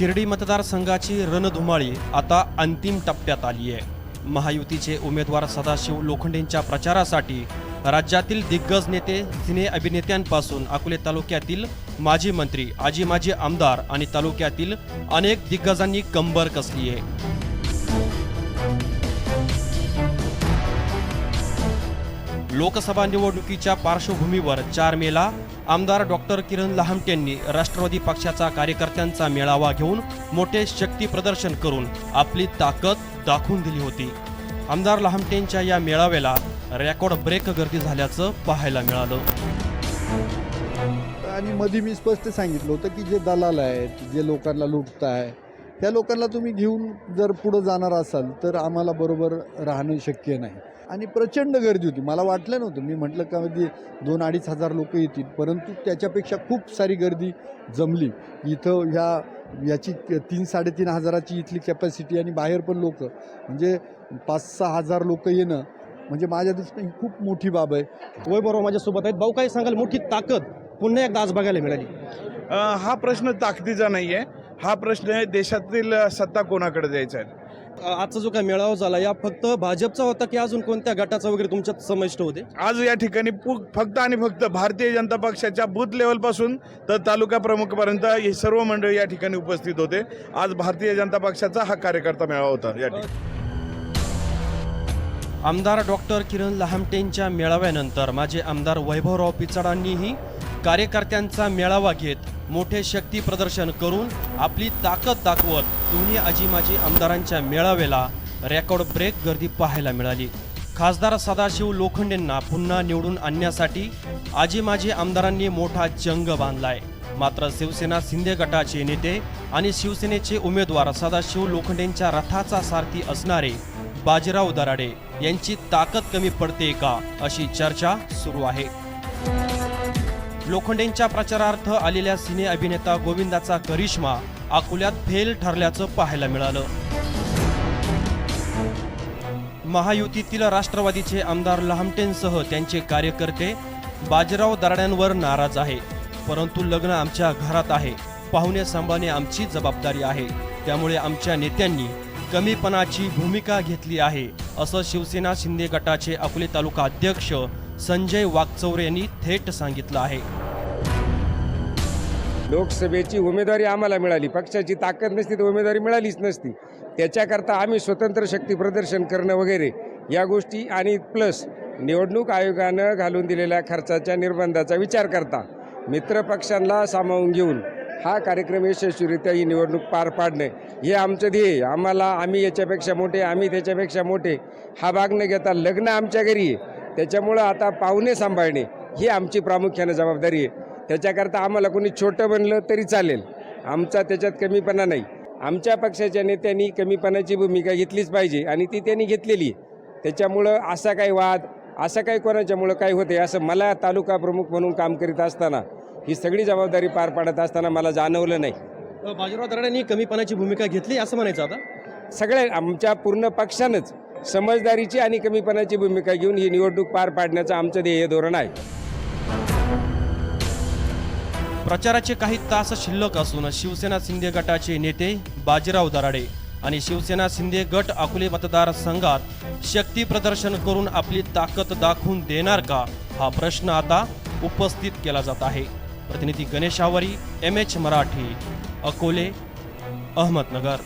शिर्डी मतदारसंघाची रणधुमाळी आता अंतिम टप्प्यात आली आहे. महायुतीचे उमेदवार सदाशिव लोखंडेंच्या प्रचारासाठी राज्यातील दिग्गज नेते सिने अभिनेत्यांपासून अकोले तालुक्यातील माजी मंत्री आजी माजी आमदार आणि तालुक्यातील अनेक दिग्गजांनी कंबर कसली आहे. लोकसभा निवडणुकीच्या पार्श्वभूमीवर चार मेला आमदार डॉक्टर किरण लहामटेंनी राष्ट्रवादी पक्षाचा कार्यकर्त्यांचा मेळावा घेऊन मोठे शक्ती प्रदर्शन करून आपली ताकद दाखवून दिली होती. आमदार लहामटेंच्या या मेळाव्याला रेकॉर्ड ब्रेक गर्दी झाल्याचं पाहायला मिळालं. आणि मध्ये मी स्पष्ट सांगितलं होतं की जे दलाल आहेत जे लोकांना लुटत आहे त्या लोकांना तुम्ही घेऊन जर पुढं जाणार असाल तर आम्हाला बरोबर राहणं शक्य नाही. आणि प्रचंड गर्दी होती. मला वाटलं नव्हतं. मी म्हटलं का मध्ये दोन अडीच हजार लोक येतील परंतु त्याच्यापेक्षा खूप सारी गर्दी जमली. इथं ह्या याची तीन साडेतीन हजाराची इथली कॅपॅसिटी आणि बाहेर पण लोक. म्हणजे पाच सहा हजार लोक येणं म्हणजे माझ्या दृष्टीने ही खूप मोठी बाब आहे. वैभव माझ्यासोबत आहेत. भाऊ काय सांगाल? मोठी ताकद पुन्हा एकदा आज बघायला मिळाली. हा प्रश्न ताकदीचा नाही आहे हा प्रश्न आहे देशातील सत्ता कोणाकडे द्यायचा आहे? आजचा जो काय मेळावा झाला या फक्त भाजपचा होता की अजून कोणत्या गटाचा वगैरे तुमच्यात समाविष्ट होते? आज या ठिकाणी पु- फक्त आणि फक्त भारतीय जनता पक्षाच्या बूथ लेवलपासून तर तालुका प्रमुखपर्यंत हे सर्व मंडळी या ठिकाणी उपस्थित होते. आज भारतीय जनता पक्षाचा हा कार्यकर्ता मेळावा होता या ठिकाणी. आमदार डॉक्टर किरण लहामटेंच्या मेळाव्यानंतर माझे आमदार वैभवराव पिचडांनीही कार्यकर्त्यांचा मेळावा घेत मोठे शक्ती प्रदर्शन करून आपली ताकद दाखवत दोन्ही आजीमाजी आमदारांच्या मेळाव्याला रेकॉर्ड ब्रेक गर्दी पाहायला मिळाली. खासदार सदाशिव लोखंडेंना पुन्हा निवडून आणण्यासाठी आजीमाजी आमदारांनी मोठा जंग बांधलाय. मात्र शिवसेना शिंदे गटाचे नेते आणि शिवसेनेचे उमेदवार सदाशिव लोखंडेंच्या रथाचा सारथी असणारे बाजीराव दराडे यांची ताकद कमी पडते का अशी चर्चा सुरू आहे. लोखंडेंच्या प्रचारार्थ आलेल्या सिने अभिनेता गोविंदाचा करिश्मा अकोल्यात फेल ठरल्याचं पाहायला मिळालं. महायुतीतील राष्ट्रवादीचे आमदार लहामटेंसह त्यांचे कार्यकर्ते बाजीराव दराड्यांवर नाराज आहे. परंतु लग्न आमच्या घरात आहे. पाहुणे सांभाळणे आमची जबाबदारी आहे. त्यामुळे आमच्या नेत्यांनी कमीपणाची भूमिका घेतली आहे असं शिवसेना शिंदे गटाचे अकोले तालुका अध्यक्ष संजय वाकचौरे यांनी थेट सांगितलं आहे. लोकसभेची उमेदवारी आम्हाला मिळाली. पक्षाची ताकद नसती तर उमेदवारी मिळालीच नसती. त्याच्याकरता आम्ही स्वतंत्र शक्ती प्रदर्शन करणं वगैरे या गोष्टी आणि प्लस निवडणूक आयोगानं घालून दिलेल्या खर्चाच्या निर्बंधाचा विचार करता मित्रपक्षांना सामावून घेऊन हा कार्यक्रम यशस्वीरित्या ही निवडणूक पार पाडणे हे आमचं ध्येय. आम्हाला आम्ही याच्यापेक्षा मोठे आम्ही त्याच्यापेक्षा मोठे. हा भाग न घेता लग्न आमच्या घरी आहे. त्याच्यामुळं आता पाहुणे सांभाळणे ही आमची प्रामुख्यानं जबाबदारी आहे. त्याच्याकरता आम्हाला कोणी छोटं बनलं तरी चालेल. आमचा त्याच्यात कमीपणा नाही. आमच्या पक्षाच्या नेत्यांनी कमीपणाची भूमिका घेतलीच पाहिजे आणि ती त्यांनी घेतलेली आहे. त्याच्यामुळं असा काही वाद असं काही कोणाच्यामुळं काही होते असं मला तालुका प्रमुख म्हणून काम करीत असताना ही सगळी जबाबदारी पार पाडत असताना मला जाणवलं नाही. बाजीराव दराड्यांनी कमीपणाची भूमिका घेतली असं म्हणायचं आता? सगळ्या आमच्या पूर्ण पक्षानंच. समजदारीची आणि कमीपणाची भूमिका घेऊन ही निवडणूक पार पाडण्याचं आमचं ध्येय धोरण आहे. प्रचाराचे काही तास शिल्लक असून शिवसेना शिंदे गटाचे नेते बाजीराव दराडे आणि शिवसेना शिंदे गट अकोले मतदारसंघात शक्ती प्रदर्शन करून आपली ताकद दाखवून देणार का हा प्रश्न आता उपस्थित केला जात आहे. प्रतिनिधी गणेश आवारी एम एच मराठी अकोले अहमदनगर.